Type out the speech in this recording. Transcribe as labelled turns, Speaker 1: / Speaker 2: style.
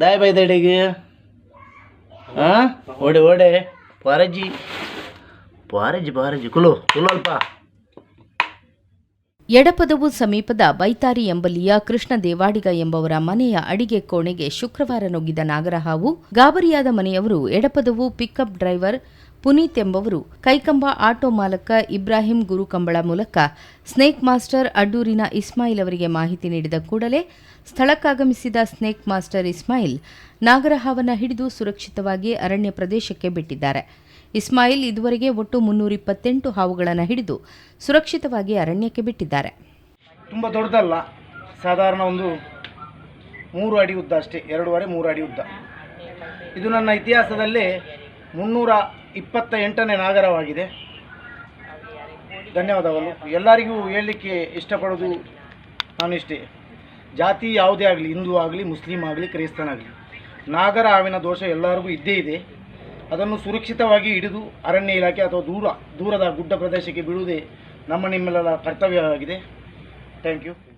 Speaker 1: ದಾಯ ಬೈದ ಹಾ ಆ ದಡಿಗೆ. ಹಾಂ? ಓಡಿ ಓಡಿ. ಪಾರಜ್ಜಿ ಪಾರಜ್ಜಿ ಪಾರಜ್ಜಿ ಕುಲು ಕುಲಲ್ಪ
Speaker 2: ಎಡಪದವು ಸಮೀಪದ ಬೈತಾರಿ ಎಂಬಲಿಯ ಕೃಷ್ಣ ದೇವಾಡಿಗ ಎಂಬವರ ಮನೆಯ ಅಡಿಗೆ ಕೋಣೆಗೆ ಶುಕ್ರವಾರ ನುಗ್ಗಿದ ನಾಗರಹಾವು ಗಾಬರಿಯಾದ ಮನೆಯವರು ಎಡಪದವು ಪಿಕಪ್ ಡ್ರೈವರ್ ಪುನೀತ್ ಎಂಬವರು ಕೈಕಂಬ ಆಟೋ ಮಾಲಕ ಇಬ್ರಾಹಿಂ ಗುರುಕಂಬಳ ಮೂಲಕ ಸ್ನೇಕ್ ಮಾಸ್ಟರ್ ಅಡ್ಡೂರಿನ ಇಸ್ಮಾಯಿಲ್ ಅವರಿಗೆ ಮಾಹಿತಿ ನೀಡಿದ ಕೂಡಲೇ ಸ್ಥಳಕ್ಕಾಗಮಿಸಿದ ಸ್ನೇಕ್ ಮಾಸ್ಟರ್ ಇಸ್ಮಾಯಿಲ್ ನಾಗರಹಾವನ್ನ ಹಿಡಿದು ಸುರಕ್ಷಿತವಾಗಿ ಅರಣ್ಯ ಪ್ರದೇಶಕ್ಕೆ ಬಿಟ್ಟಿದ್ದಾರೆ. ಇಸ್ಮಾಯಿಲ್ ಇದುವರೆಗೆ ಒಟ್ಟು ಮುನ್ನೂರ ಇಪ್ಪತ್ತೆಂಟು ಹಾವುಗಳನ್ನು ಹಿಡಿದು ಸುರಕ್ಷಿತವಾಗಿ ಅರಣ್ಯಕ್ಕೆ ಬಿಟ್ಟಿದ್ದಾರೆ.
Speaker 1: ತುಂಬ ದೊಡ್ಡದಲ್ಲ, ಸಾಧಾರಣ ಒಂದು ಮೂರು ಅಡಿ ಉದ್ದ ಅಷ್ಟೇ, ಎರಡೂವರೆ ಮೂರು ಅಡಿ ಉದ್ದ. ಇದು ನನ್ನ ಇತಿಹಾಸದಲ್ಲೇ ಮುನ್ನೂರ ಇಪ್ಪತ್ತ ಎಂಟನೇ ನಾಗರವಾಗಿದೆ. ಧನ್ಯವಾದಗಳು. ಎಲ್ಲರಿಗೂ ಹೇಳಲಿಕ್ಕೆ ಇಷ್ಟಪಡೋದು ನಾನು ಇಷ್ಟೇ ಜಾತಿ ಯಾವುದೇ ಆಗಲಿ, ಹಿಂದೂ ಆಗಲಿ, ಮುಸ್ಲಿಂ ಆಗಲಿ ಕ್ರೈಸ್ತನಾಗಲಿ ನಾಗರ ಹಾವಿನ ದೋಷ ಎಲ್ಲರಿಗೂ ಇದ್ದೇ ಇದೆ. ಅದನ್ನು ಸುರಕ್ಷಿತವಾಗಿ ಹಿಡಿದು ಅರಣ್ಯ ಇಲಾಖೆ ಅಥವಾ ದೂರ, ದೂರದ ಗುಡ್ಡ ಪ್ರದೇಶಕ್ಕೆ ಬೀಳುವುದೇ ನಮ್ಮ ನಿಮ್ಮೆಲ್ಲರ ಕರ್ತವ್ಯವಾಗಿದೆ. Thank you.